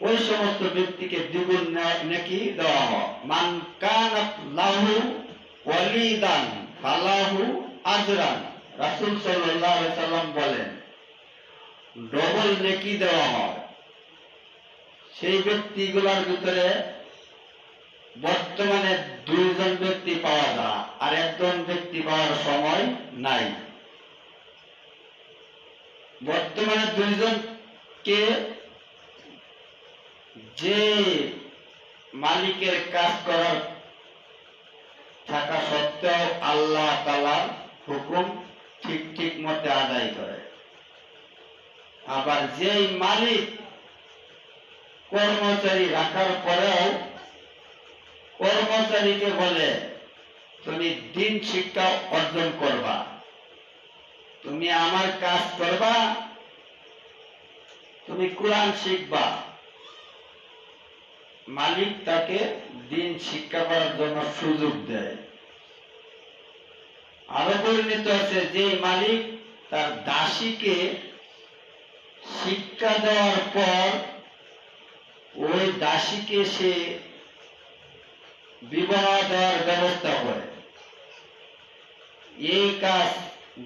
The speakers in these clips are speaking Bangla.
ওই সমস্ত ব্যক্তিকে দ্বিগুণ নেকি দেওয়া হয়। মান লাহু ফালাহু আজরান। সাল্লাম বলেন, ডবল নেকি দেওয়া হয়। সেই ব্যক্তিগুলোর ভিতরে বর্তমানে দুইজন ব্যক্তি পাওয়া যায় আর একজন ব্যক্তি পাওয়ার সময় নাই। বর্তমানে দুইজনকে যে মালিকের কাজ করার থাকা সত্ত্বেও আল্লাহ তালার হুকুম ঠিক ঠিক মতে আদায় করে। আবার যেই মালিক কর্মচারী রাখার পরেও কর্মচারীকে বলে, তুমি দিন শিক্ষা অর্জন করবা। তুমি আমার কাজ করবা। তুমি কোরআন শিখবা। মালিক তাকে দিন শিক্ষা করার জন্য সুযোগ দেয়। আরও পরিণত আছে যে মালিক তার দাসীকে শিক্ষা দেওয়ার পর ওই দাসীকে সে বিবাহ দেওয়ার ব্যবস্থা করে। এই কাজ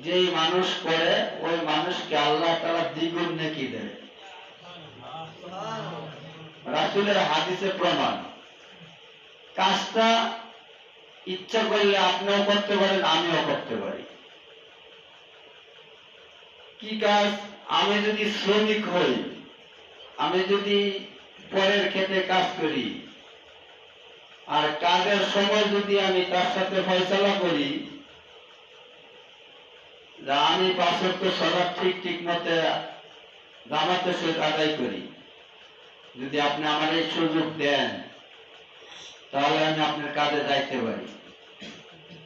যেই মানুষ করে, ওই মানুষকে আল্লাহ তারা দ্বিগুণ দেয় রাসুলের হাদিসে প্রমাণ। কাজটা ইচ্ছা করলে আপনিও করতে পারেন, আমিও করতে পারি। কি কাজ? আমি যদি শ্রমিক হই, আমি যদি পরের ক্ষেতে কাজ করি আর কাজের সময় যদি আমি তার সাথে ফয়সলা করি, যে আমি পাঁচত্ব সদা ঠিক ঠিক মতে জামাতের সহিত আদায় করি। যদি আপনি আমার এই সুযোগ দেন, তাহলে আমি আপনার কাজে যাইতে পারি।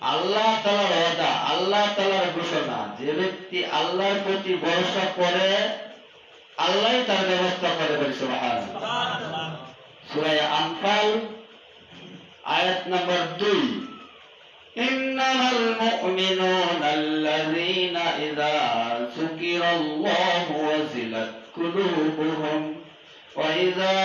আল্লাহ তালার ওয়াদা, আল্লাহ তালার ঘোষণা, যে ব্যক্তি আল্লাহর প্রতি ভরসা করে আল্লাহ তার ব্যবস্থা করে বলি, সুবহানাল্লাহ। সূরা আনফাল আয়াত নম্বর দুই إنما المؤمنون الذين إذا ذكر الله وزلت قلوبهم وإذا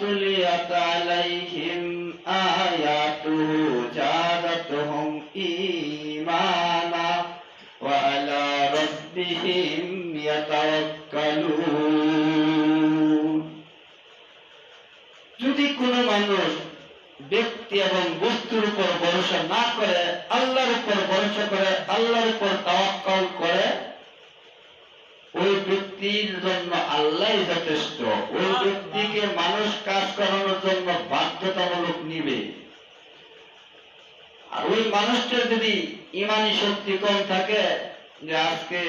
تليت عليهم آياته زادتهم إيمانا وعلى ربهم يتوكلون যদি কোনো মানুষ ব্যক্তি এবং বস্তুর উপর ভরসা না করে, আল্লাহর উপর ভরসা করে, আল্লাহর উপর তাওয়াক্কাল করে, ওই ব্যক্তির জন্য আল্লাহ যথেষ্ট। ওই ব্যক্তিকে মানুষ কাজ করানোর জন্য বাধ্যতামূলক নিবে। আর ওই মানুষটার যদি ইমানি শক্তি কম থাকে, যে আজকে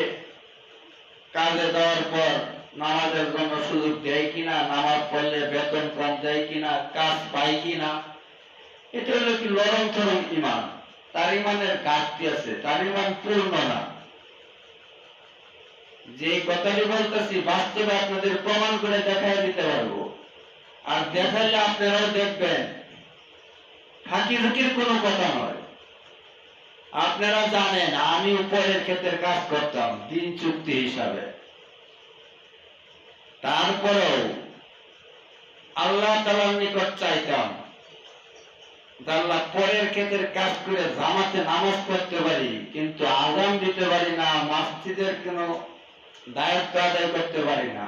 কাজে দেওয়ার পর নামাজের জন্য সুযোগ দেয় কিনা, নামাজ পড়লে বেতন কম দেয় কিনা, কাজ পায় কিনা এটা হলো কি লরম চরম ইমান। তার ইমানের ঘাটতি আছে, তার ইমান পূর্ণ না। যে কথাটি বলতেছি, বাস্তবে আপনাদের প্রমাণ করে দেখাই দিতে পারব। আর দেখাইলে আপনারাও দেখবেন ফাঁকি ঝুঁকির কোনো কথা নয়। আপনারা জানেন, আমি উপরের ক্ষেত্রের কাজ করতাম, দিন চুক্তি হিসাবে। তারপরেও আল্লাহ তালার নিকট চাইতাম আল্লাহ পরের ক্ষেত্রের কাজ করে জামাতে নামাজ পড়তে পারি, কিন্তু আজান দিতে পারি না, মসজিদের কোনো দায়িত্ব আদায় করতে পারি না।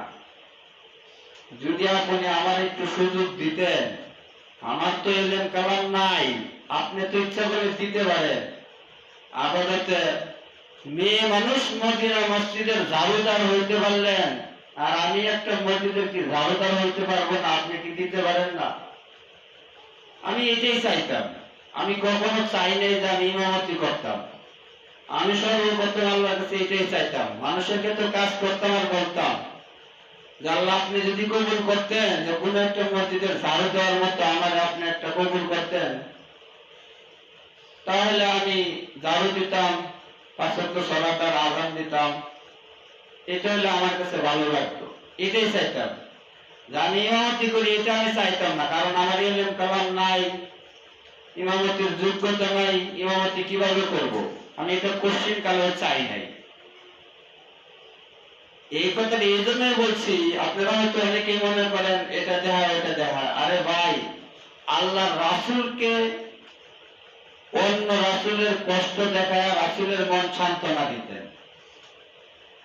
যদি আপনি আমার একটু সুযোগ দিতেন, আমার তো এলেন কালাম নাই, আপনি তো ইচ্ছা করে দিতে পারেন। আপাতত মেয়ে মানুষ মদিনা মসজিদের জারুদার হইতে পারলেন, আর আমি একটা মসজিদের কি জারুদার হইতে পারব না, আপনি কি দিতে পারেন না? আমি এটাই চাইতাম। আমি কখনো চাই নাই যে আমি ইমামতি করতাম। আমি সর্বপ্রথম আল্লাহর কাছে এটাই চাইতাম। মানুষের ক্ষেত্রে কাজ করতাম আর বলতাম যে আল্লাহ আপনি যদি কবুল করতেন, যে কোনো একটা মসজিদের ঝাড়ু দেওয়ার মতো আমার আপনি একটা কবুল করতেন, তাহলে আমি ঝাড়ু দিতাম পাঁচত্ব সলাটার আজান দিতাম। এটা হলে আমার কাছে ভালো লাগতো। এটাই চাইতাম। করি, এটা আমি চাইতাম না, কারণ আমার কালাম নাই, ইমামতির যোগ্যতা নাই, ইমামতি কীভাবে করব? আমি এটা কোশ্চিন চাই নাই। এই কথাটা এই জন্যই বলছি, আপনারা হয়তো অনেকেই মনে করেন, এটা দেখা এটা দেখা আরে ভাই, আল্লাহ রাসুলকে অন্য রাসুলের কষ্ট দেখায় রাসুলের মন সান্ত্বনা দিতেন।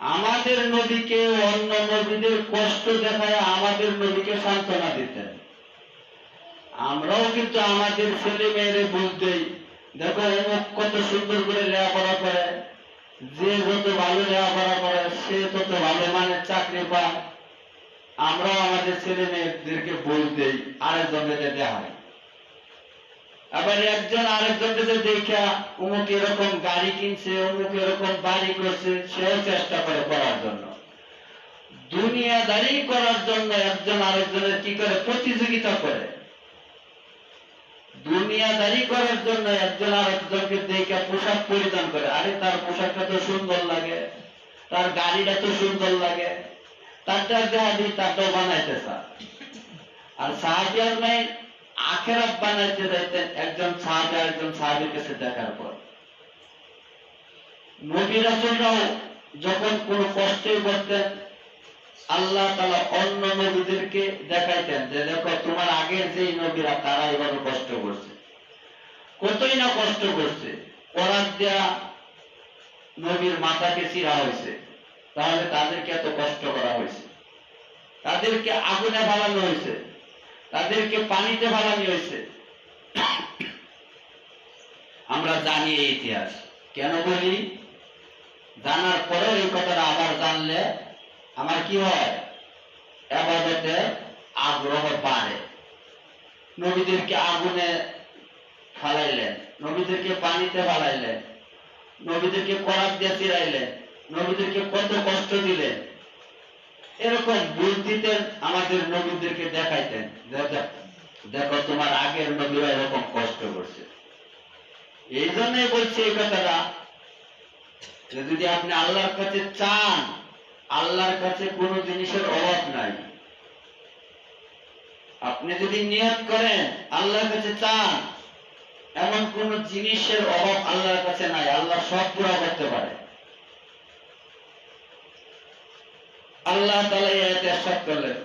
আমাদের নবীকে অন্য নবীদের কষ্ট দেখায় আমাদের নবীকে সান্ত্বনা দিতেন। আমরাও কিন্তু আমাদের ছেলে মেয়েরে বলতেই দেখো, অমুক কত সুন্দর করে লেখাপড়া করে। যে যত ভালো লেখাপড়া করে, সে তত ভালো মানে চাকরি পায়। আমরাও আমাদের ছেলে মেয়েদেরকে বলতেই আরেকজনকে দেখাই আবার একজন আরেকজনকে দেখা, অমুক এরকম গাড়ি কিনছে, অমুক এরকম বাড়ি করছে, সেও চেষ্টা করে করার জন্য। দুনিয়াদারি করার জন্য একজন আরেকজনের কি করে? প্রতিযোগিতা করে। দুনিয়াদারি করার জন্য একজন আরেকজনকে দেখে পোশাক পরিধান করে। আরে, তার পোশাকটা তো সুন্দর লাগে, তার গাড়িটা তো সুন্দর লাগে, তারটা দেখা দিই তারটাও বানাইতে আর সাহাবিয়ার নাই আখেরাত বানাইতে যাইতেন একজন সাহাবি একজন সাহাবির কাছে দেখার পর। নবী রাসূলরাও যখন কোনো কষ্টে করতেন আল্লাহ তাআলা অন্য নবীদেরকে দেখাইতেন যে, দেখো, তোমার আগের যেই নবীরা, তারা এভাবে কষ্ট করছে। কতই না কষ্ট করছে। করার দেয়া নবীর মাথাকে চিরা হয়েছে। তাহলে তাদেরকে এত কষ্ট করা হয়েছে। তাদেরকে আগুনে ফালানো হয়েছে। তাদেরকে পানিতে ফালানো হয়েছে। আমরা জানি এই ইতিহাস। কেন বলি? জানার পরেও এই কথাটা আবার জানলে আমার কি হয়? আবাদতে আগ্রহ বাড়ে। নবীদেরকে আগুনে ফালাইলেন, নবীদেরকে পানিতে ফালাইলেন, নবীদেরকে করাত দিয়ে চিরাইলেন নবীদেরকে কত কষ্ট এরকম বুঝ দিতেন, আমাদের নবীদেরকে দেখাইতেন। দেখো তোমার আগের নবীরা এরকম কষ্ট করছে। এই জন্যই বলছি এই কথাটা। যদি আপনি আল্লাহর কাছে চান, আল্লাহর কাছে কোনো জিনিসের অভাব নাই। আপনি যদি নিয়ত করেন, আল্লাহর কাছে চান, এমন কোন জিনিসের অভাব আল্লাহর কাছে নাই। আল্লাহ সব পুরা করতে পারে। আল্লাহ করলেন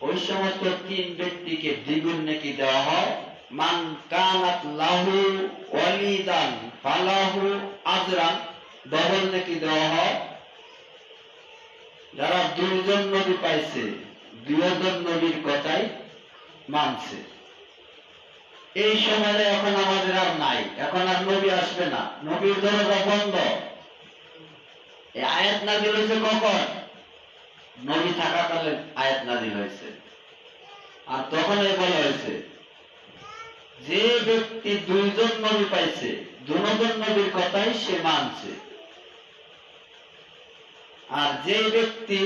ওই সমস্ত তিন ব্যক্তিকে দ্বিগুণ দেওয়া হয়। মান কানাত লাহু ফালাহু আজরান দেওয়া হয়। যারা দুইজন নবী পাইছে, দুইজন নবীর কথাই মানছে। এই সময় এখন আমাদের আর নাই, এখন আর নবী আসবে না। নবীর দরজা বন্ধ। এই আয়াত নাজিল হয়েছে কখন? নবী থাকাকালীন আয়াত নাজিল হয়েছে। আর তখন বলা হয়েছে, যে ব্যক্তি দুইজন নবী পাইছে, দুজন নবীর কথাই সে মানছে। আর যে ব্যক্তি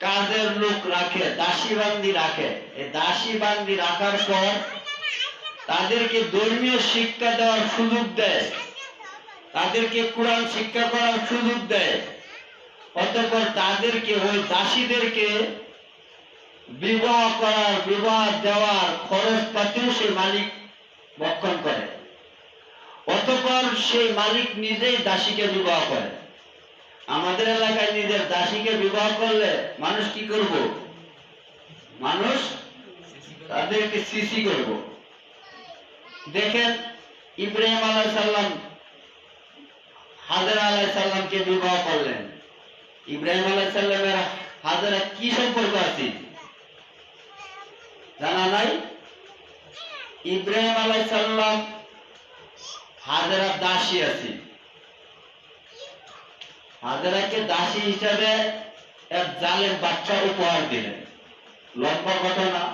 কাজের লোক রাখে, দাসী বান্দি রাখে, এই দাসী বান্দি রাখার পর তাদেরকে ধর্মীয় শিক্ষা দেওয়ার সুযোগ দেয়। তাদেরকে কোরআন শিক্ষা করার সুযোগ দেয়। অতঃপর তাদেরকে ওই দাসীদেরকে বিবাহ করার, বিবাহ দেওয়ার খরচ পাতিও সেই মালিক বক্ষণ করে। অতঃপর সেই মালিক নিজেই দাসীকে বিবাহ করে। আমাদের এলাকায় নিজের দাসীকে বিবাহ করলে মানুষ কি করব? মানুষ তাদেরকে সিসি করব। দেখেন ইব্রাহিম আলাহ সাল্লাম হাজার সাল্লামকে বিবাহ করলেন। ইব্রাহিম আলাহ সাল্লামের কি সম্পর্ক আছে? জানা নাই? ইব্রাহিম আলাহ সাল্লাম দাসী আছে। হাজারাকে দাসী হিসাবে এক জালেম বাচ্চা উপহার দিলেন। লম্বা ঘটনা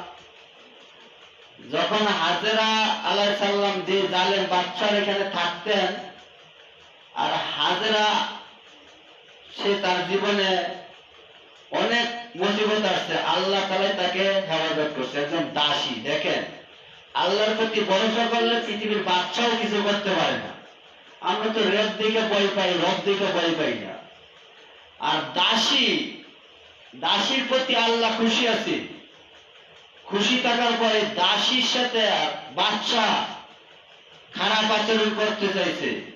যখন হাজেরা আলাহ সাল্লাম যে জালেম বাচ্চার এখানে থাকতেন আর হাজেরা, সে তার জীবনে অনেক মুসিবত আসছে। আল্লাহ তালাই তাকে হেফাজত করছে, একজন দাসী, দেখেন। আল্লাহর প্রতি ভরসা করলে পৃথিবীর বাচ্চাও কিছু করতে পারে না। আমরা তো রেপ দিকে ভয় পাই, রব দিকে ভয় পাই না। আর দাসী, দাসীর প্রতি আল্লাহ খুশি আছে। খুশি থাকার পরে দাসীর সাথে বাচ্চা খারাপ আচরণ করতে চাইছে।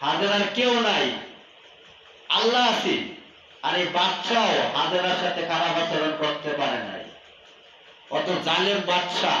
হাজারার কেউ নাই। আল্লাহ আছে, আর এই বাচ্চাও হাজারার সাথে খারাপ আচরণ করতে পারে নাই। অত জালের বাচ্চা